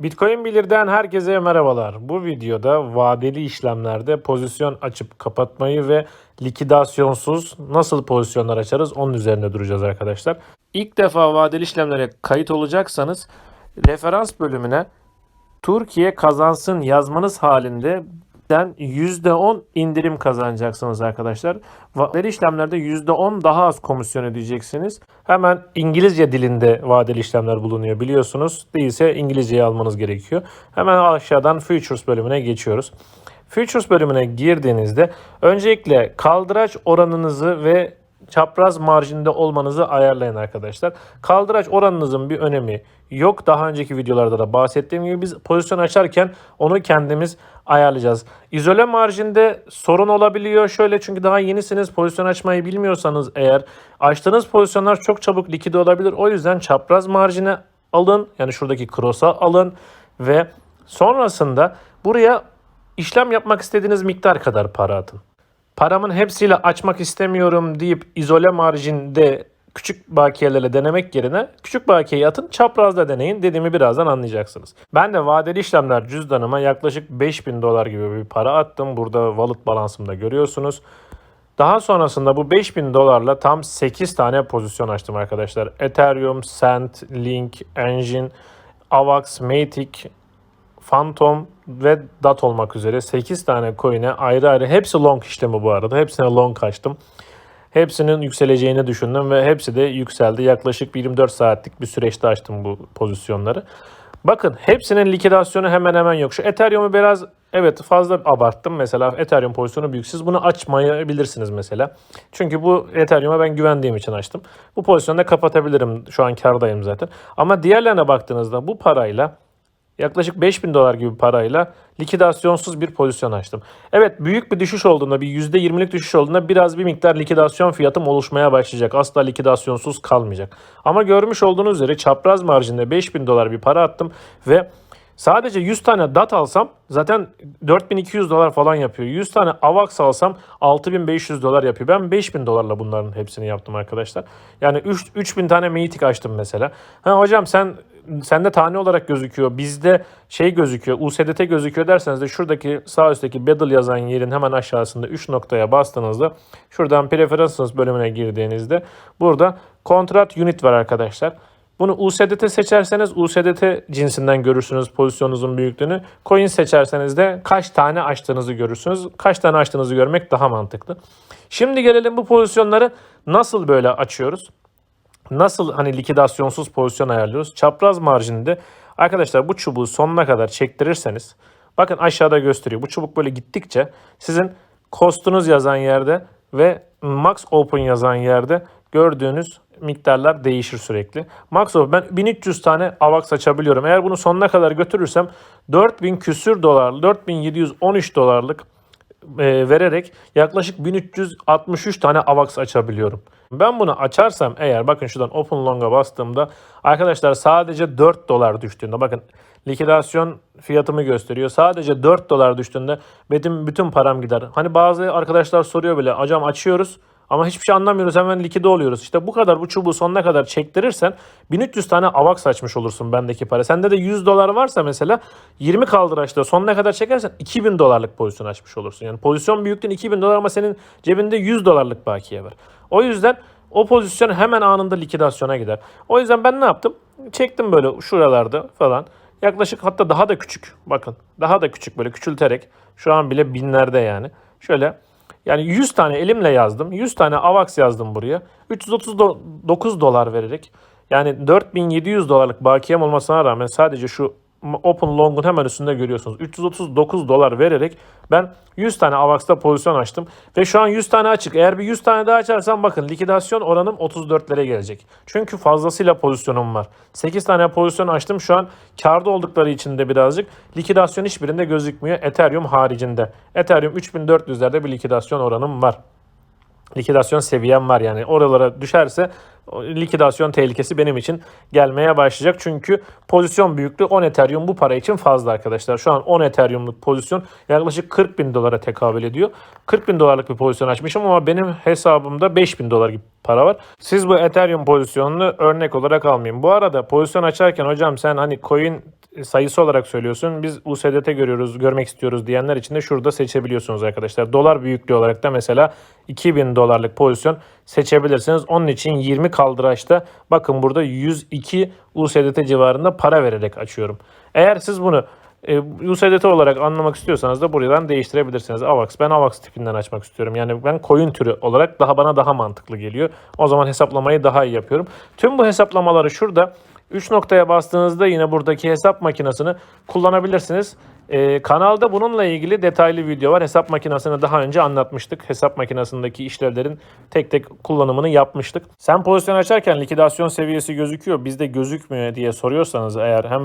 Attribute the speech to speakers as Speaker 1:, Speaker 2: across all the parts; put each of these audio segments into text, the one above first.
Speaker 1: Bitcoin Bilir'den herkese merhabalar. Bu videoda vadeli işlemlerde pozisyon açıp kapatmayı ve likidasyonsuz nasıl pozisyonlar açarız onun üzerine duracağız arkadaşlar. İlk defa vadeli işlemlere kayıt olacaksanız referans bölümüne Türkiye kazansın yazmanız halinde den %10 indirim kazanacaksınız arkadaşlar. Vadeli işlemlerde %10 daha az komisyon ödeyeceksiniz. Hemen İngilizce dilinde vadeli işlemler bulunuyor biliyorsunuz. Değilse İngilizceyi almanız gerekiyor. Hemen aşağıdan Futures bölümüne geçiyoruz. Futures bölümüne girdiğinizde öncelikle kaldıraç oranınızı ve çapraz marjinde olmanızı ayarlayın arkadaşlar. Kaldıraç oranınızın bir önemi yok. Daha önceki videolarda da bahsettiğim gibi biz pozisyon açarken onu kendimiz ayarlayacağız. İzole marjinde sorun olabiliyor. Şöyle çünkü daha yenisiniz pozisyon açmayı bilmiyorsanız eğer açtığınız pozisyonlar çok çabuk likide olabilir. O yüzden çapraz marjine alın. Yani şuradaki cross'a alın ve sonrasında buraya işlem yapmak istediğiniz miktar kadar para atın paramın hepsiyle açmak istemiyorum deyip izole marjinde küçük bakiyelerle denemek yerine küçük bakiyeyi atın çaprazda deneyin dediğimi birazdan anlayacaksınız. Ben de vadeli işlemler cüzdanıma yaklaşık 5000 dolar gibi bir para attım. Burada wallet balansımda görüyorsunuz. Daha sonrasında bu 5000 dolarla tam 8 tane pozisyon açtım arkadaşlar. Ethereum, Cent, Link, Engine, Avax, Matic, Phantom ve DAT olmak üzere 8 tane coin'e ayrı ayrı hepsi long işlemi bu arada. Hepsine long açtım. Hepsinin yükseleceğini düşündüm ve hepsi de yükseldi. Yaklaşık 24 saatlik bir süreçte açtım bu pozisyonları. Bakın hepsinin likidasyonu hemen hemen yok. Şu Ethereum'u biraz evet fazla abarttım. Mesela Ethereum pozisyonu büyük. Siz bunu açmayabilirsiniz mesela. Çünkü bu Ethereum'a ben güvendiğim için açtım. Bu pozisyonu da kapatabilirim. Şu an kardayım zaten. Ama diğerlerine baktığınızda bu parayla yaklaşık 5000 dolar gibi parayla likidasyonsuz bir pozisyon açtım. Evet büyük bir düşüş olduğunda bir %20'lik düşüş olduğunda biraz bir miktar likidasyon fiyatım oluşmaya başlayacak. Asla likidasyonsuz kalmayacak. Ama görmüş olduğunuz üzere çapraz marjinde 5000 dolar bir para attım ve Sadece 100 tane DAT alsam zaten 4200 dolar falan yapıyor. 100 tane AVAX alsam 6500 dolar yapıyor. Ben 5000 dolarla bunların hepsini yaptım arkadaşlar. Yani 3, 3000 tane Matic açtım mesela. Ha hocam sen sende tane olarak gözüküyor. Bizde şey gözüküyor. USDT gözüküyor derseniz de şuradaki sağ üstteki Battle yazan yerin hemen aşağısında 3 noktaya bastığınızda şuradan Preferences bölümüne girdiğinizde burada Kontrat Unit var arkadaşlar. Bunu USDT seçerseniz USDT cinsinden görürsünüz pozisyonunuzun büyüklüğünü. Coin seçerseniz de kaç tane açtığınızı görürsünüz. Kaç tane açtığınızı görmek daha mantıklı. Şimdi gelelim bu pozisyonları nasıl böyle açıyoruz? Nasıl hani likidasyonsuz pozisyon ayarlıyoruz? Çapraz marjinde arkadaşlar bu çubuğu sonuna kadar çektirirseniz bakın aşağıda gösteriyor. Bu çubuk böyle gittikçe sizin cost'unuz yazan yerde ve max open yazan yerde gördüğünüz miktarlar değişir sürekli. Max open ben 1300 tane AVAX açabiliyorum. Eğer bunu sonuna kadar götürürsem 4000 küsür dolar, 4713 dolarlık e, vererek yaklaşık 1363 tane AVAX açabiliyorum. Ben bunu açarsam eğer bakın şuradan Open Long'a bastığımda arkadaşlar sadece 4 dolar düştüğünde bakın likidasyon fiyatımı gösteriyor. Sadece 4 dolar düştüğünde benim bütün param gider. Hani bazı arkadaşlar soruyor bile hocam açıyoruz ama hiçbir şey anlamıyoruz hemen likide oluyoruz. İşte bu kadar bu çubuğu sonuna kadar çektirirsen 1300 tane avak saçmış olursun bendeki para. Sende de 100 dolar varsa mesela 20 kaldıraçta sonuna kadar çekersen 2000 dolarlık pozisyon açmış olursun. Yani pozisyon büyüklüğün 2000 dolar ama senin cebinde 100 dolarlık bakiye var. O yüzden o pozisyon hemen anında likidasyona gider. O yüzden ben ne yaptım? Çektim böyle şuralarda falan. Yaklaşık hatta daha da küçük. Bakın daha da küçük böyle küçülterek. Şu an bile binlerde yani. Şöyle yani 100 tane elimle yazdım. 100 tane AVAX yazdım buraya. 339 dolar vererek yani 4700 dolarlık bakiyem olmasına rağmen sadece şu Open Long'un hemen üstünde görüyorsunuz. 339 dolar vererek ben 100 tane AVAX'ta pozisyon açtım. Ve şu an 100 tane açık. Eğer bir 100 tane daha açarsam bakın likidasyon oranım 34'lere gelecek. Çünkü fazlasıyla pozisyonum var. 8 tane pozisyon açtım. Şu an karda oldukları için de birazcık likidasyon hiçbirinde gözükmüyor. Ethereum haricinde. Ethereum 3400'lerde bir likidasyon oranım var likidasyon seviyem var yani oralara düşerse likidasyon tehlikesi benim için gelmeye başlayacak. Çünkü pozisyon büyüklüğü 10 Ethereum bu para için fazla arkadaşlar. Şu an 10 Ethereum'luk pozisyon yaklaşık 40 bin dolara tekabül ediyor. 40 bin dolarlık bir pozisyon açmışım ama benim hesabımda 5 bin dolar gibi para var. Siz bu Ethereum pozisyonunu örnek olarak almayın. Bu arada pozisyon açarken hocam sen hani coin sayısı olarak söylüyorsun. Biz USDT görüyoruz, görmek istiyoruz diyenler için de şurada seçebiliyorsunuz arkadaşlar. Dolar büyüklüğü olarak da mesela 2000 dolarlık pozisyon seçebilirsiniz. Onun için 20 kaldıraçta bakın burada 102 USDT civarında para vererek açıyorum. Eğer siz bunu e, USDT olarak anlamak istiyorsanız da buradan değiştirebilirsiniz. AVAX. Ben AVAX tipinden açmak istiyorum. Yani ben coin türü olarak daha bana daha mantıklı geliyor. O zaman hesaplamayı daha iyi yapıyorum. Tüm bu hesaplamaları şurada 3 noktaya bastığınızda yine buradaki hesap makinesini kullanabilirsiniz. Ee, kanalda bununla ilgili detaylı video var. Hesap makinesini daha önce anlatmıştık. Hesap makinesindeki işlevlerin tek tek kullanımını yapmıştık. Sen pozisyon açarken likidasyon seviyesi gözüküyor. Bizde gözükmüyor diye soruyorsanız eğer hem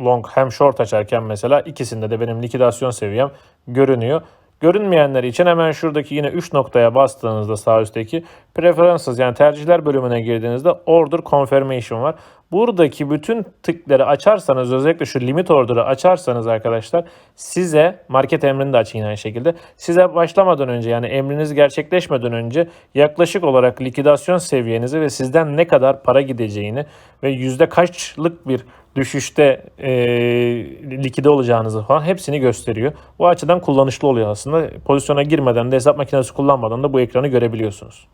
Speaker 1: long hem short açarken mesela ikisinde de benim likidasyon seviyem görünüyor. Görünmeyenler için hemen şuradaki yine 3 noktaya bastığınızda sağ üstteki preferences yani tercihler bölümüne girdiğinizde order confirmation var. Buradaki bütün tıkları açarsanız özellikle şu limit order'ı açarsanız arkadaşlar size market emrini de açın aynı şekilde. Size başlamadan önce yani emriniz gerçekleşmeden önce yaklaşık olarak likidasyon seviyenizi ve sizden ne kadar para gideceğini ve yüzde kaçlık bir düşüşte e, likide olacağınızı falan hepsini gösteriyor. Bu açıdan kullanışlı oluyor aslında. Pozisyona girmeden de hesap makinesi kullanmadan da bu ekranı görebiliyorsunuz.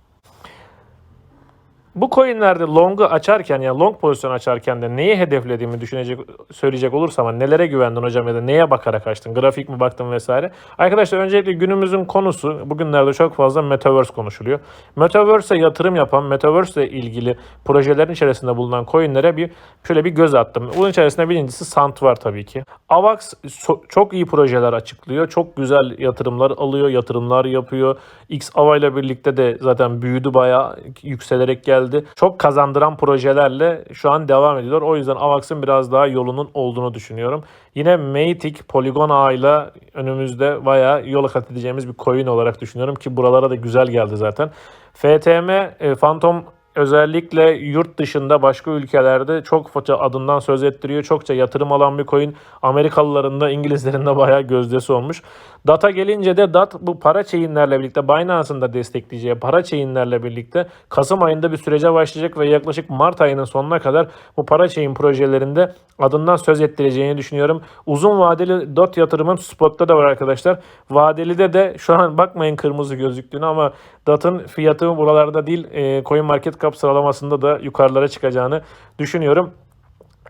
Speaker 1: Bu coinlerde long'u açarken yani long pozisyon açarken de neyi hedeflediğimi düşünecek söyleyecek olursam hani nelere güvendin hocam ya da neye bakarak açtın grafik mi baktın vesaire. Arkadaşlar öncelikle günümüzün konusu bugünlerde çok fazla metaverse konuşuluyor. Metaverse'e yatırım yapan metaverse ile ilgili projelerin içerisinde bulunan coinlere bir şöyle bir göz attım. Bunun içerisinde birincisi Sant var tabii ki. Avax so- çok iyi projeler açıklıyor. Çok güzel yatırımlar alıyor, yatırımlar yapıyor. X Ava ile birlikte de zaten büyüdü bayağı yükselerek geldi. Çok kazandıran projelerle şu an devam ediyor. O yüzden Avax'ın biraz daha yolunun olduğunu düşünüyorum. Yine Matic, Polygon ağıyla önümüzde bayağı yol kat edeceğimiz bir coin olarak düşünüyorum ki buralara da güzel geldi zaten. FTM, e, Phantom özellikle yurt dışında başka ülkelerde çokça adından söz ettiriyor. Çokça yatırım alan bir coin. Amerikalıların da İngilizlerin de bayağı gözdesi olmuş. Data gelince de DAT bu para chain'lerle birlikte Binance'ın da destekleyeceği para chain'lerle birlikte Kasım ayında bir sürece başlayacak ve yaklaşık Mart ayının sonuna kadar bu para chain projelerinde adından söz ettireceğini düşünüyorum. Uzun vadeli DOT yatırımım spotta da var arkadaşlar. Vadelide de şu an bakmayın kırmızı gözüktüğünü ama DAT'ın fiyatı buralarda değil e, Coin Market Cap sıralamasında da yukarılara çıkacağını düşünüyorum.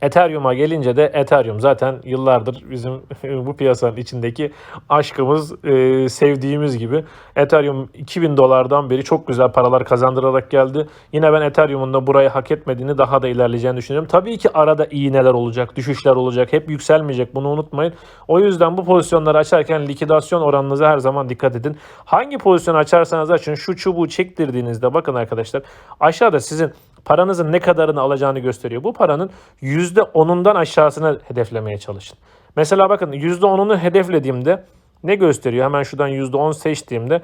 Speaker 1: Ethereum'a gelince de Ethereum zaten yıllardır bizim bu piyasanın içindeki aşkımız, e, sevdiğimiz gibi. Ethereum 2000 dolardan beri çok güzel paralar kazandırarak geldi. Yine ben Ethereum'un da burayı hak etmediğini daha da ilerleyeceğini düşünüyorum. Tabii ki arada iğneler olacak, düşüşler olacak. Hep yükselmeyecek bunu unutmayın. O yüzden bu pozisyonları açarken likidasyon oranınıza her zaman dikkat edin. Hangi pozisyonu açarsanız açın şu çubuğu çektirdiğinizde bakın arkadaşlar aşağıda sizin paranızın ne kadarını alacağını gösteriyor. Bu paranın %10'undan aşağısına hedeflemeye çalışın. Mesela bakın %10'unu hedeflediğimde ne gösteriyor? Hemen şuradan %10 seçtiğimde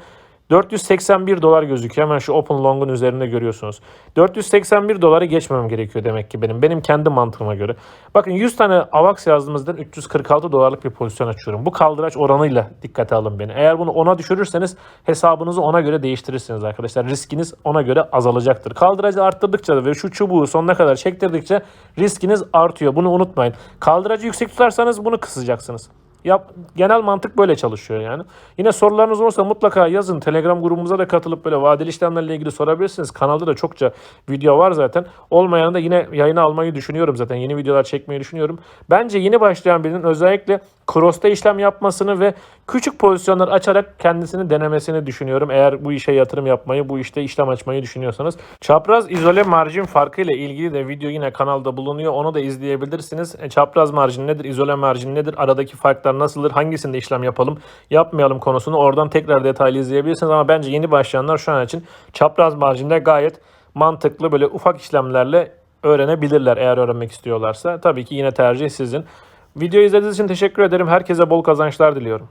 Speaker 1: 481 dolar gözüküyor. Hemen şu Open Long'un üzerinde görüyorsunuz. 481 doları geçmemem gerekiyor demek ki benim. Benim kendi mantığıma göre. Bakın 100 tane AVAX yazdığımızdan 346 dolarlık bir pozisyon açıyorum. Bu kaldıraç oranıyla dikkate alın beni. Eğer bunu 10'a düşürürseniz hesabınızı ona göre değiştirirsiniz arkadaşlar. Riskiniz ona göre azalacaktır. Kaldıracı arttırdıkça ve şu çubuğu sonuna kadar çektirdikçe riskiniz artıyor. Bunu unutmayın. Kaldıracı yüksek tutarsanız bunu kısacaksınız. Yap, genel mantık böyle çalışıyor yani. Yine sorularınız olursa mutlaka yazın. Telegram grubumuza da katılıp böyle vadeli işlemlerle ilgili sorabilirsiniz. Kanalda da çokça video var zaten. Olmayanı da yine yayına almayı düşünüyorum zaten. Yeni videolar çekmeyi düşünüyorum. Bence yeni başlayan birinin özellikle cross'ta işlem yapmasını ve küçük pozisyonlar açarak kendisini denemesini düşünüyorum. Eğer bu işe yatırım yapmayı, bu işte işlem açmayı düşünüyorsanız. Çapraz izole marjin farkı ile ilgili de video yine kanalda bulunuyor. Onu da izleyebilirsiniz. E, çapraz marjin nedir? izole marjin nedir? Aradaki farklar nasıldır? Hangisinde işlem yapalım? Yapmayalım konusunu oradan tekrar detaylı izleyebilirsiniz. Ama bence yeni başlayanlar şu an için çapraz marjinde gayet mantıklı böyle ufak işlemlerle öğrenebilirler eğer öğrenmek istiyorlarsa. Tabii ki yine tercih sizin. Video izlediğiniz için teşekkür ederim. Herkese bol kazançlar diliyorum.